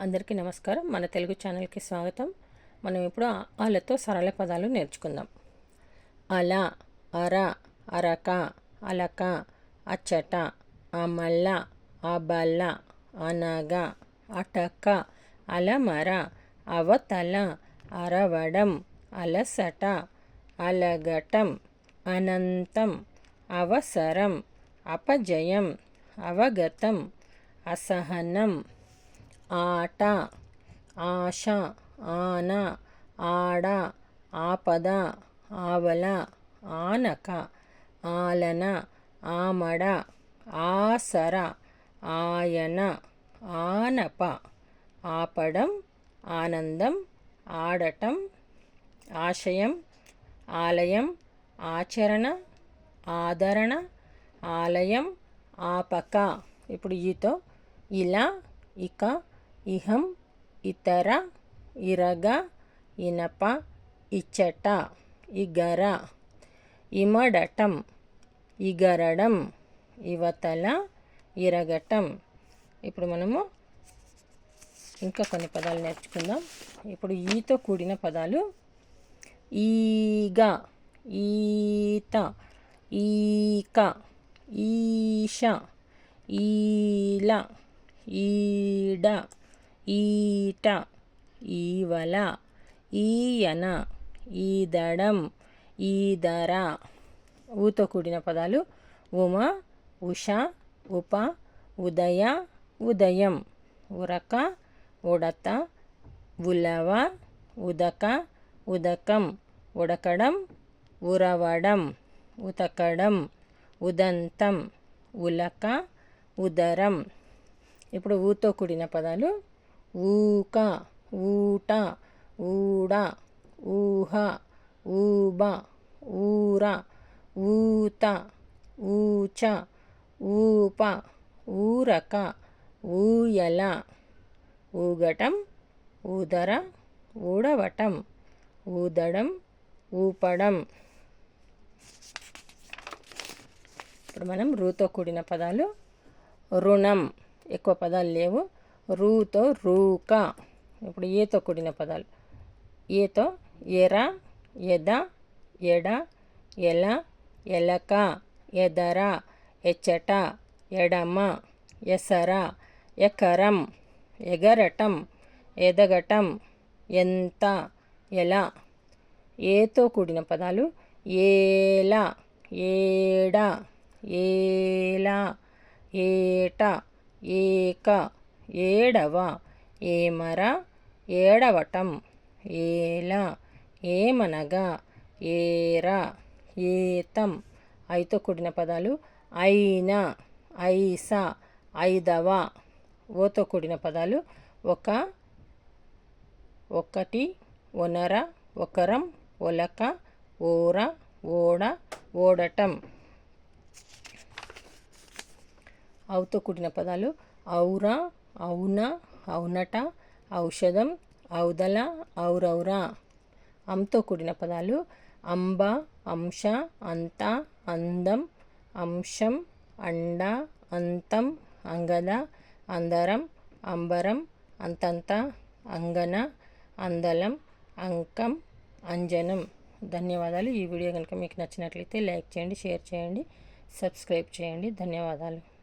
అందరికీ నమస్కారం. మన తెలుగు ఛానల్కి స్వాగతం. మనం ఇప్పుడు ఆలతో సరళ పదాలు నేర్చుకుందాం. అల అర అరక అలక అచ్చట అమల్ల అబల్ల అనగ అటక అలమర అవతల అరవడం అలసట అలగటం అనంతం అవసరం అపజయం అవగతం అసహనం ఆట ఆశ ఆన ఆడ ఆపద ఆవల ఆనక ఆలన ఆమడ ఆసర ఆయన ఆనప ఆపడం ఆనందం ఆడటం ఆశయం ఆలయం ఆచరణ ఆదరణ ఆలయం ఆపక. ఇప్పుడు ఈతో ఇలా ఇక ఇహం ఇతర ఇరగ ఇనప ఇచ్చట ఇగర ఇమడటం ఇగరడం ఇవతల ఇరగటం. ఇప్పుడు మనము ఇంకా కొన్ని పదాలు నేర్చుకుందాం. ఇప్పుడు ఈతో కూడిన పదాలు ఈగ ఈత ఈక ఈష ఈల ఈడ. ఈట ఈవల ఈయన ఈదడం ఈదర. ఊతో కూడిన పదాలు ఉమ ఉష ఉప ఉదయ ఉదయం. ఉరక ఉడత ఉలవ ఉదక ఉదకం. ఉడకడం ఉరవడం. ఉతకడం ఉదంతం. ఉలక ఉదరం. ఇప్పుడు ఊతో కూడిన పదాలు ఊక ఊట ఊడ ఊహ ఊబ ఊర ఊత ఊచ ఊప ఊరక ఊయల ఊగటం ఊదర ఊడవటం ఊదడం ఊపడం. ఇప్పుడు మనం రూతో కూడిన పదాలు రుణం ఎక్కువ పదాలు లేవు. రూతో రూక. ఇప్పుడు ఏతో కూడిన పదాలు. ఏతో ఎర ఎద ఎడ ఎల ఎలక ఎదర ఎచ్చట ఎడమ ఎసర ఎకరం ఎగరటం ఎదగటం ఎంత ఎలా. ఏతో కూడిన పదాలు. ఏల ఏడ ఏల ఏట ఏక ఏడవ ఏమర ఏడవటం ఏల ఏమనగా ఏర ఏతం ఐతో కూడిన పదాలు అయిన ఐస ఐదవ ఓతో కూడిన పదాలు ఒక ఒకటి ఒనర ఒకరం ఒలక ఓర ఓడ ఓడటం. అవుతో కూడిన పదాలు ఔరా అవున అవునట ఔషధం ఔదల ఔరౌరా. అంతో కూడిన పదాలు అంబ అంశ అంత అందం అంశం అండ అంతం అంగద అందరం అంబరం అంతంత అంగన అందలం అంకం అంజనం. ధన్యవాదాలు. ఈ వీడియో కనుక మీకు నచ్చినట్లయితే లైక్ చేయండి షేర్ చేయండి సబ్స్క్రైబ్ చేయండి. ధన్యవాదాలు.